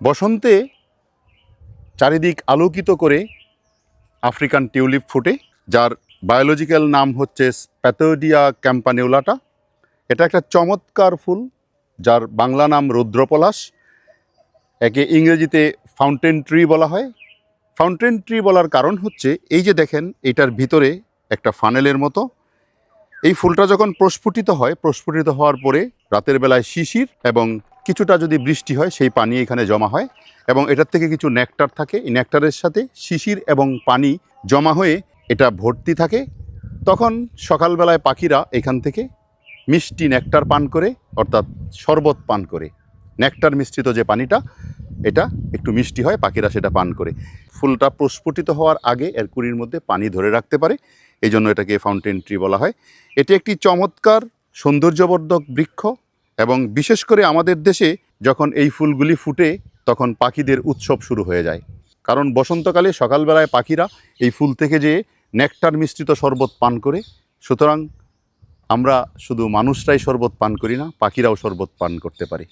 বসন্তে চারিদিক আলোকিত করে আফ্রিকান টিউলিপ ফুটে, যার বায়োলজিক্যাল নাম হচ্ছে প্যাথোডিয়া ক্যাম্পানিউলাটা এটা একটা চমৎকার ফুল, যার বাংলা নাম রুদ্রপলাশ, একে ইংরেজিতে ফাউন্টেন ট্রি বলা হয়। ফাউন্টেন ট্রি বলার কারণ হচ্ছে, এই যে দেখেন, এটার ভিতরে একটা ফানেলের মতো। এই ফুলটা যখন প্রস্ফুটিত হয়, প্রস্ফুটিত হওয়ার পরে রাতের বেলায় শিশির এবং কিছুটা যদি বৃষ্টি হয়, সেই পানি এখানে জমা হয় এবং এটার থেকে কিছু নেকটার থাকে। এই নেকটারের সাথে শিশির এবং পানি জমা হয়ে এটা ভর্তি থাকে। তখন সকালবেলায় পাখিরা এখান থেকে মিষ্টি নেকটার পান করে, অর্থাৎ শরবত পান করে। নেকটার মিশ্রিত যে পানিটা, এটা একটু মিষ্টি হয়, পাখিরা সেটা পান করে। ফুলটা প্রস্ফুটিত হওয়ার আগে এর কুড়ির মধ্যে পানি ধরে রাখতে পারে, এই জন্য এটাকে ফাউন্টেন ট্রি বলা হয়। এটি একটি চমৎকার সৌন্দর্যবর্ধক বৃক্ষ। এবং বিশেষ করে আমাদের দেশে যখন এই ফুলগুলি ফুটে, তখন পাখিদের উৎসব শুরু হয়ে যায়। কারণ বসন্তকালে সকালবেলায় পাখিরা এই ফুল থেকে যে নেকটার মিশ্রিত শরবত পান করে, সুতরাং আমরা শুধু মানুষরাই শরবত পান করি না, পাখিরাও শরবত পান করতে পারে।